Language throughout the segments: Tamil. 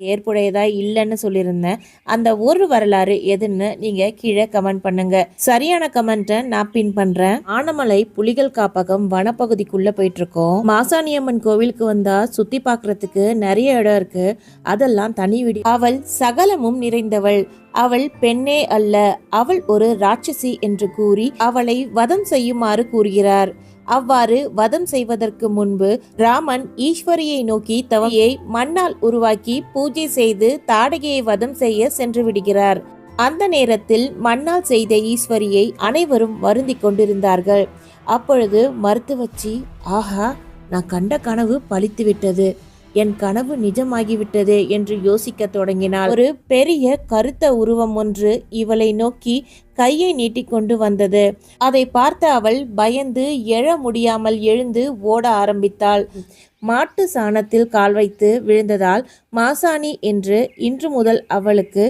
ஏற்புடையதா இல்லைன்னு சொல்லியிருந்தேன். அந்த ஒரு வரலாறு எதுன்னு நீங்க கீழே கமெண்ட் பண்ணுங்க. சரியான கமெண்ட்டை நான் பின் பண்றேன். ஆனமலை புலிகள் காப்பகம் வனப்பகுதிக்குள்ள போயிட்டு இருக்கோம் மாசாணியம்மன் கோவிலுக்கு வந்தா சுத்தி பார்க்கிறதுக்கு நிறைய இடம் இருக்கு. அதெல்லாம் தனி விடி. அவள் சகலமும் நிறைந்தவள். அவள் பெண்ணே அல்ல. அவள் ஒரு ராட்சசி என்று கூறி அவளை வதம் செய்யுமாறு கூறுகிறார். அவ்வாறு வதம் செய்வதற்கு முன்பு ராமன் ஈஸ்வரியை நோக்கி தவையை மண்ணால் உருவாக்கி பூஜை செய்து தாடகையை வதம் செய்ய சென்று விடுகிறார். அந்த நேரத்தில் மண்ணால் செய்த ஈஸ்வரியை அனைவரும் வருந்தி கொண்டிருந்தார்கள். அப்பொழுது மருத்துவச்சி ஆஹா நான் கண்ட கனவு பழித்து விட்டது என் கனவு நிஜமாகிவிட்டது என்று யோசிக்க தொடங்கினாள். ஒரு பெரிய கருத்த உருவம் ஒன்று இவளை நோக்கி கையை நீட்டிக்கொண்டு வந்தது. அதை பார்த்த அவள் பயந்து எழ முடியாமல் எழுந்து ஓட ஆரம்பித்தாள். மாட்டு சாணத்தில் கால் வைத்து விழுந்ததால் மாசாணி என்று இன்று முதல் அவளுக்கு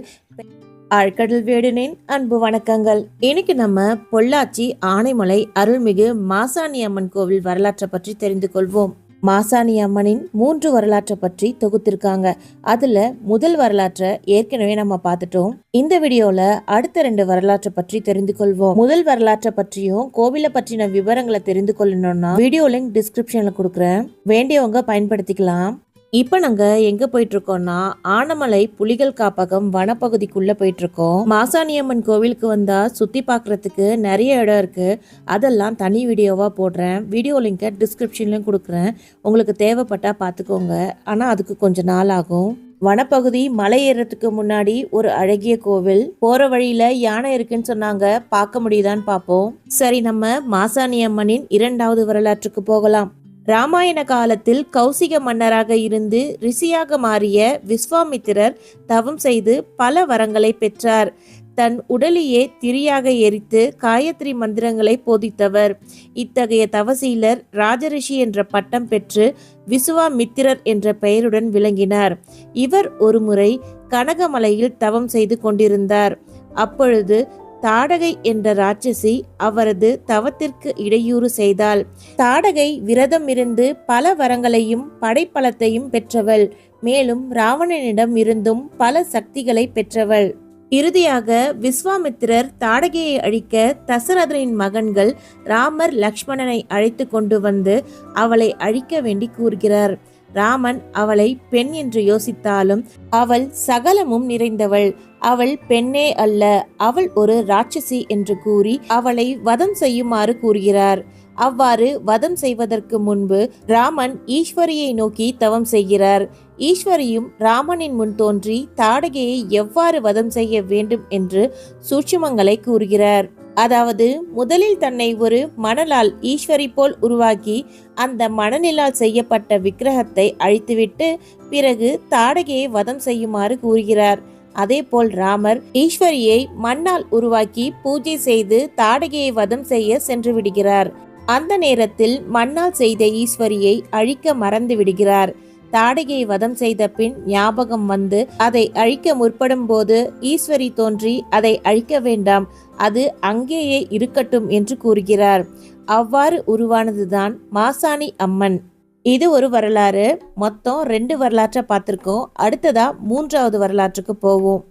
ஆழ்கடல் வேடுனின். அன்பு வணக்கங்கள். இன்னைக்கு நம்ம பொள்ளாச்சி ஆனைமலை அருள்மிகு மாசாணி அம்மன் கோவில் வரலாற்றை பற்றி தெரிந்து கொள்வோம். மாசாணி அம்மனின் மூன்று வரலாற்றை பற்றி தொகுத்திருக்காங்க. அதுல முதல் வரலாற்றை ஏற்கனவே நம்ம பார்த்துட்டோம். இந்த வீடியோல அடுத்த ரெண்டு வரலாற்றை பற்றி தெரிந்து கொள்வோம். முதல் வரலாற்றை பற்றியும் கோவிலை பற்றின விவரங்களை தெரிந்து கொள்ளணும்னா வீடியோ லிங்க் டிஸ்கிரிப்ஷன்ல கொடுக்குறேன். வேண்டியவங்க பயன்படுத்திக்கலாம். இப்போ நாங்க எங்க போயிட்டு இருக்கோம்னா ஆனமலை புலிகள் காப்பகம் வனப்பகுதிக்குள்ள போயிட்டு இருக்கோம் மாசாணியம்மன் கோவிலுக்கு வந்தா சுத்தி பார்க்குறதுக்கு நிறைய இடம் இருக்கு. அதெல்லாம் தனி வீடியோவா போடுறேன். வீடியோ லிங்கை டிஸ்கிரிப்ஷன்லயும் கொடுக்குறேன். உங்களுக்கு தேவைப்பட்டா பார்த்துக்கோங்க ஆனா அதுக்கு கொஞ்சம் நாள் ஆகும். வனப்பகுதி மலை ஏறுறதுக்கு முன்னாடி ஒரு அழகிய கோவில். போற வழியில யானை இருக்குன்னு சொன்னாங்க. பார்க்க முடியுதான்னு பார்ப்போம். சரி நம்ம மாசாணி அம்மனின் இரண்டாவது வரலாற்றுக்கு போகலாம். ராமாயண காலத்தில் கௌசிக மன்னராக இருந்து ரிஷியாக மாறிய விஸ்வாமித்திரர் தவம் செய்து பல வரங்களை பெற்றார். தன் உடலையே திரியாக எரித்து காயத்ரி மந்திரங்களை போதித்தவர். இத்தகைய தவசீலர் ராஜரிஷி என்ற பட்டம் பெற்று விசுவாமித்திரர் என்ற பெயருடன் விளங்கினார். இவர் ஒருமுறை கனகமலையில் தவம் செய்து கொண்டிருந்தார். அப்பொழுது தாடகை என்ற ராட்சசி அவரது தவத்திற்கு இடையூறு செய்தாள். தாடகை விரதம் இருந்து பல வரங்களையும் படைப்பலத்தையும் பெற்றவள். மேலும் ராவணனிடம் இருந்தும் பல சக்திகளை பெற்றவள். இறுதியாக விஸ்வாமித்திரர் தாடகையை அழிக்க தசரதனின் மகன்கள் ராமர் லக்ஷ்மணனை அழைத்து கொண்டு வந்து அவளை அழிக்க வேண்டி கூறுகிறார். ராமன் அவளை பெண் என்று யோசித்தாலும் அவள் சகலமும் நிறைந்தவள். அவள் பெண்ணே அல்ல அவள் ஒரு ராட்சசி என்று கூறி அவளை வதம் செய்யுமாறு கூறுகிறார். அவ்வாறு வதம் செய்வதற்கு முன்பு ராமன் ஈஸ்வரியை நோக்கி தவம் செய்கிறார். ஈஸ்வரியும் ராமனின் முன் தோன்றி தாடகையை எவ்வாறு வதம் செய்ய வேண்டும் என்று சூட்சுமங்களை கூறுகிறார். அதாவது முதலில் தன்னை ஒரு மணலால் ஈஸ்வரி போல் உருவாக்கி அந்த மணலிலால் செய்யப்பட்ட விக்கிரகத்தை அழித்துவிட்டு பிறகு தாடகையை வதம் செய்யுமாறு கூறுகிறார். அதேபோல் ராமர் ஈஸ்வரியை மண்ணால் உருவாக்கி பூஜை செய்து தாடகையை வதம் செய்ய சென்று விடுகிறார். அந்த நேரத்தில் மண்ணால் செய்த ஈஸ்வரியை அழிக்க மறந்து விடுகிறார். தாடகையை வதம் செய்த பின் ஞாபகம் வந்து அதை அழிக்க முற்படும் போது ஈஸ்வரி தோன்றி அதை அழிக்க வேண்டாம். அது அங்கேயே இருக்கட்டும் என்று கூறுகிறார். அவ்வாறு உருவானதுதான் மாசாணி அம்மன். இது ஒரு வரலாறு. மொத்தம் ரெண்டு வரலாற்றை பார்த்துருக்கோம். அடுத்ததா மூன்றாவது வரலாற்றுக்கு போவோம்.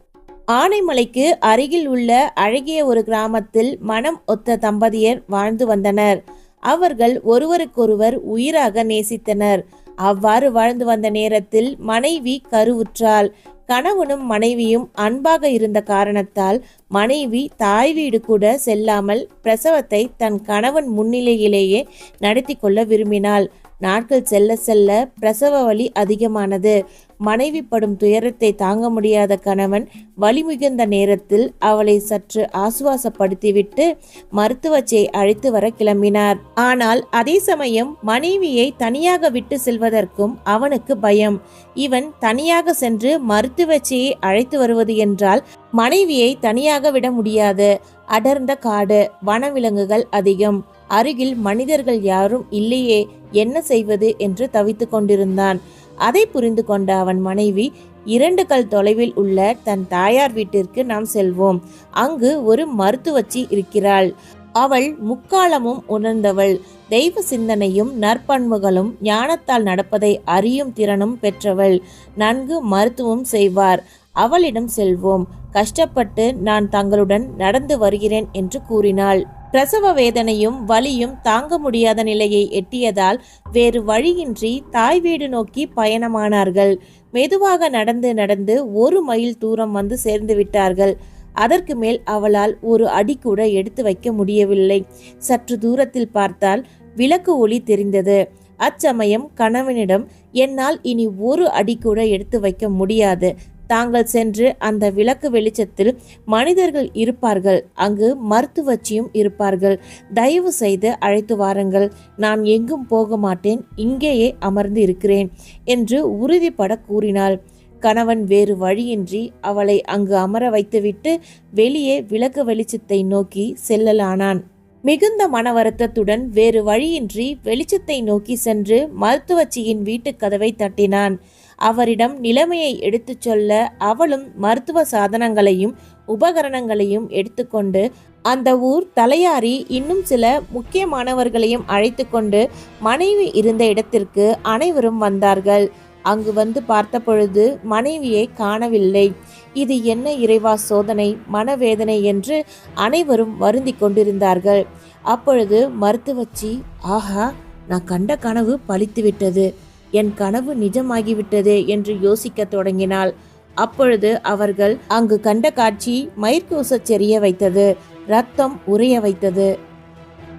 ஆனைமலைக்கு அருகில் உள்ள அழகிய ஒரு கிராமத்தில் மனம் ஒத்த தம்பதியர் வாழ்ந்து வந்தனர். அவர்கள் ஒருவருக்கொருவர் உயிராக நேசித்தனர். அவ்வாறு வாழ்ந்து வந்த நேரத்தில் மனைவி கருவுற்றாள். கணவனும் மனைவியும் அன்பாக இருந்த காரணத்தால் மனைவி தாய் வீடு கூட செல்லாமல் பிரசவத்தை தன் கணவன் முன்னிலையிலேயே நடத்தி கொள்ள விரும்பினாள். நாட்கள் செல்ல செல்ல பிரசவ வலி அதிகமானது. மனைவி படும் துயரத்தை தாங்க முடியாத கணவன் வலிமிகுந்த நேரத்தில் அவளை சற்று ஆசுவாசப்படுத்திவிட்டு மருத்துவச்சை அழைத்து வர கிளம்பினார். ஆனால் அதே சமயம் மனைவியை தனியாக விட்டு செல்வதற்கும் அவனுக்கு பயம். இவன் தனியாக சென்று மருத்துவச்சையை அழைத்து வருவது என்றால் மனைவியை தனியாக விட முடியாது. அடர்ந்த காடு வனவிலங்குகள் அதிகம். அருகில் மனிதர்கள் யாரும் இல்லையே என்ன செய்வது என்று தவித்து கொண்டிருந்தான். அதை புரிந்து கொண்ட அவன் மனைவி இரண்டு கல் தொலைவில் உள்ள தன் தாயார் வீட்டிற்கு நாம் செல்வோம். அங்கு ஒரு மருத்துவச்சி இருக்கிறாள். அவள் முக்காலமும் உணர்ந்தவள். தெய்வ சிந்தனையும் நற்பண்புகளும் ஞானத்தால் நடப்பதை அறியும் திறனும் பெற்றவள். நன்கு மருத்துவம் செய்வார். அவளிடம் செல்வோம். கஷ்டப்பட்டு நான் தங்களுடன் நடந்து வருகிறேன் என்று கூறினாள். பிரசவ வேதனையும் வலியும் தாங்க முடியாத நிலையை எட்டியதால் வேறு வழியின்றி தாய் வீடு நோக்கி பயணமானார்கள். மெதுவாக நடந்து நடந்து ஒரு மைல் தூரம் வந்து சேர்ந்து விட்டார்கள். அதற்கு மேல் அவளால் ஒரு அடி கூட எடுத்து வைக்க முடியவில்லை. சற்று தூரத்தில் பார்த்தால் விளக்கு ஒளி தெரிந்தது. அச்சமயம் கணவனிடம் என்னால் இனி ஒரு அடி கூட எடுத்து வைக்க முடியாது. தாங்கள் சென்று அந்த விளக்கு வெளிச்சத்தில் மனிதர்கள் இருப்பார்கள். அங்கு மருத்துவச்சியும் இருப்பார்கள். தயவு செய்து அழைத்து வாருங்கள். நான் எங்கும் போக மாட்டேன். இங்கேயே அமர்ந்து இருக்கிறேன் என்று உறுதிப்பட கூறினாள். கணவன் வேறு வழியின்றி அவளை அங்கு அமர வைத்துவிட்டு வெளியே விளக்கு வெளிச்சத்தை நோக்கி செல்லலானான். மிகுந்த மன வருத்தத்துடன் வேறு வழியின்றி வெளிச்சத்தை நோக்கி சென்று மருத்துவச்சியின் வீட்டுக் கதவை தட்டினான். அவரிடம் நிலைமையை எடுத்துச் சொல்ல அவளும் மருத்துவ சாதனங்களையும் உபகரணங்களையும் எடுத்துக்கொண்டு அந்த ஊர் தலையாரி இன்னும் சில முக்கியமானவர்களையும் அழைத்து கொண்டு மனைவி இருந்த இடத்திற்கு அனைவரும் வந்தார்கள். அங்கு வந்து பார்த்தபொழுது மனைவியை காணவில்லை. இது என்ன இறைவா சோதனை மனவேதனை என்று அனைவரும் வருந்தி கொண்டிருந்தார்கள். அப்பொழுது மருத்துவச்சி ஆஹா நான் கண்ட கனவு பலித்துவிட்டது. என் கனவு நிஜமாகிவிட்டது என்று யோசிக்கத் தொடங்கினாள். அப்பொழுது அவர்கள் அங்கு கண்ட காட்சி மயிர்கூசச் செறிய வைத்தது ரத்தம் உறைய வைத்தது.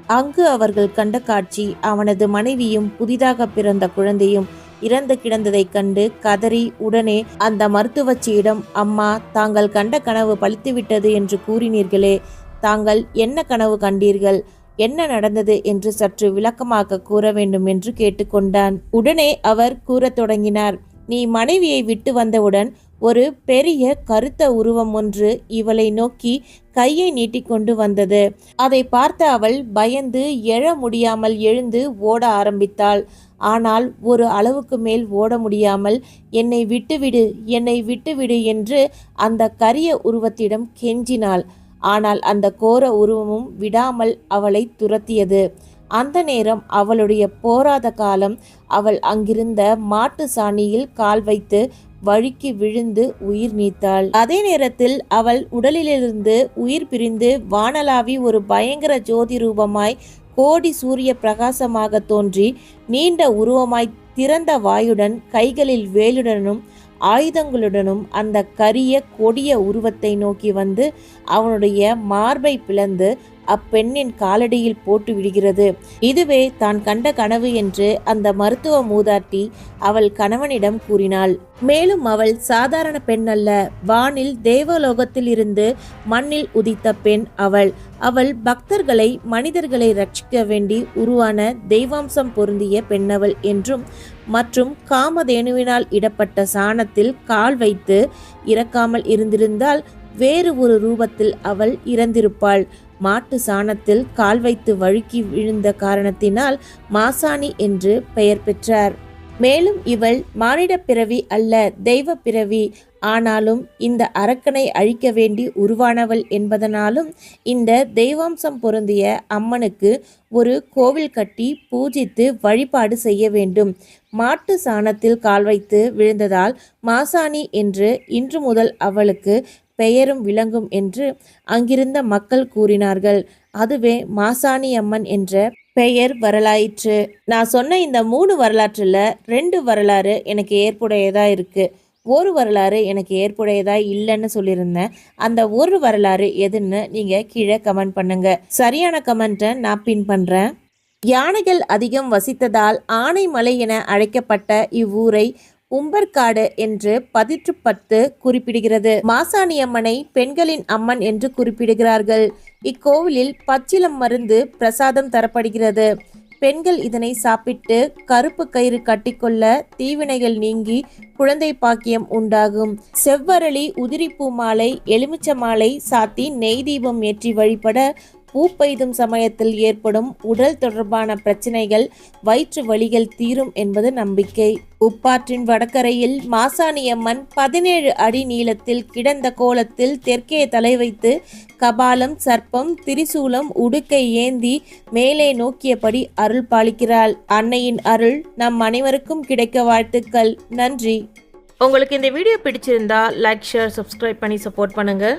அங்கு அவர்கள் கண்ட காட்சி அவனது மனைவியும் புதிதாக பிறந்த குழந்தையும் இறந்து கிடந்ததைக் கண்டு கதறி உடனே அந்த மருத்துவச்சியிடம் அம்மா தாங்கள் கண்ட கனவு பழித்துவிட்டது என்று கூறினீர்களே தாங்கள் என்ன கனவு கண்டீர்கள்? என்ன நடந்தது என்று சற்று விளக்கமாக கூற வேண்டும் என்று கேட்டுக்கொண்டான். உடனே அவர் கூறத் தொடங்கினார். நீ மனைவியை விட்டு வந்தவுடன் ஒரு பெரிய கருத்த உருவம் ஒன்று இவளை நோக்கி கையை நீட்டிக்கொண்டு வந்தது. அதை பார்த்த அவள் பயந்து எழ முடியாமல் எழுந்து ஓட ஆரம்பித்தாள். ஆனால் ஒரு அளவுக்கு மேல் ஓட முடியாமல் என்னை விட்டுவிடு என்னை விட்டுவிடு என்று அந்த கரிய உருவத்திடம் கெஞ்சினாள். ஆனால் அந்த கோர உருவமும் விடாமல் அவளை துரத்தியது. அந்த நேரம் அவளுடைய போராத காலம். அவள் அங்கிருந்த மாட்டு சாணியில் கால் வைத்து வழுக்கி விழுந்து உயிர் நீத்தாள். அதே நேரத்தில் அவள் உடலிலிருந்து உயிர் பிரிந்து வானலாவி ஒரு பயங்கர ஜோதி ரூபமாய் கோடி சூரிய பிரகாசமாக தோன்றி நீண்ட உருவமாய் திறந்த வாயுடன் கைகளில் வேலுடனும் ஆயுதங்களுடனும் அந்த கரிய கொடிய உருவத்தை நோக்கி வந்து அவனுடைய மார்பை பிளந்து அப்பெண்ணின் காலடியில் போட்டு விடுகிறது. இதுவே தான் கண்ட கனவு என்று அந்த மருத்துவ மூதாட்டி அவள் கணவனிடம் கூறினாள். மேலும் அவள் சாதாரண பெண் அல்ல. வானில் தேவலோகத்தில் இருந்து மண்ணில் உதித்த பெண் அவள். அவள் பக்தர்களை மனிதர்களை ரட்சிக்க வேண்டி உருவான தெய்வாம்சம் பொருந்திய பெண்ணவள் என்றும் மற்றும் காமதேனுவினால் இடப்பட்ட சாணத்தில் கால் வைத்து இறக்காமல் இருந்திருந்தால் வேறு ஒரு ரூபத்தில் அவள் இறந்திருப்பாள். மாட்டு சாணத்தில் கால் வைத்து வழுக்கி விழுந்த காரணத்தினால் மாசாணி என்று பெயர் பெற்றார். மேலும் இவள் மானிட பிறவி அல்ல தெய்வ பிறவி. ஆனாலும் இந்த அரக்கனை அழிக்க வேண்டி உருவானவள் என்பதனாலும் இந்த தெய்வாம்சம் பொருந்திய அம்மனுக்கு ஒரு கோவில் கட்டி பூஜித்து வழிபாடு செய்ய வேண்டும். மாட்டு சாணத்தில் கால் வைத்து விழுந்ததால் மாசாணி என்று இன்று முதல் அவளுக்கு பெயரும் விளங்கும் என்று அங்கிருந்த மக்கள் கூறினார்கள். அதுவே மாசாணி அம்மன் என்ற பெயர் வரலாயிற்று. நான் சொன்ன இந்த மூணு வரலாற்றில் ரெண்டு வரலாறு எனக்கு ஏற்புடையதாக இருக்குது ஒரு வரலாறு எனக்கு ஏற்புடையதா இல்லைன்னு சொல்லியிருந்தேன். அந்த ஒரு வரலாறு எதுன்னு நீங்கள் கீழே கமெண்ட் பண்ணுங்க. சரியான கமெண்ட்டை நான் பின் பண்ணுறேன் யானைகள் அதிகம் வசித்ததால் ஆனைமலை என அழைக்கப்பட்ட இவ்வூரை உம்பர்காடு என்று பதிற்றுப்பத்து குறிப்பிடுகிறது. மாசாணியம்மனை பெண்களின் அம்மன் என்று குறிப்பிடுகிறார்கள். இக்கோவிலில் பச்சிலம் மருந்து பிரசாதம் தரப்படுகிறது. பெண்கள் இதனை சாப்பிட்டு கருப்பு கயிறு கட்டிக்கொள்ள தீவினைகள் நீங்கி குழந்தை பாக்கியம் உண்டாகும். செவ்வரளி உதிரிப்பூ மாலை எலுமிச்ச மாலை சாத்தி நெய் தீபம் ஏற்றி வழிபட பூ பெய்தும் சமயத்தில் ஏற்படும் உடல் தொடர்பான பிரச்சனைகள் வயிற்று வலிகள் தீரும் என்பது நம்பிக்கை. உப்பாற்றின் வடக்கரையில் மாசாணியம்மன் பதினேழு அடி நீளத்தில் கிடந்த கோலத்தில் தெற்கே தலை வைத்து கபாலம் சர்ப்பம் திரிசூலம் உடுக்கை ஏந்தி மேலே நோக்கியபடி அருள் பாலிக்கிறாள். அன்னையின் அருள் நம் அனைவருக்கும் கிடைக்க வாழ்த்துக்கள். நன்றி. உங்களுக்கு இந்த வீடியோ பிடிச்சிருந்தா லைக் ஷேர் சப்ஸ்கிரைப் பண்ணி சப்போர்ட் பண்ணுங்கள்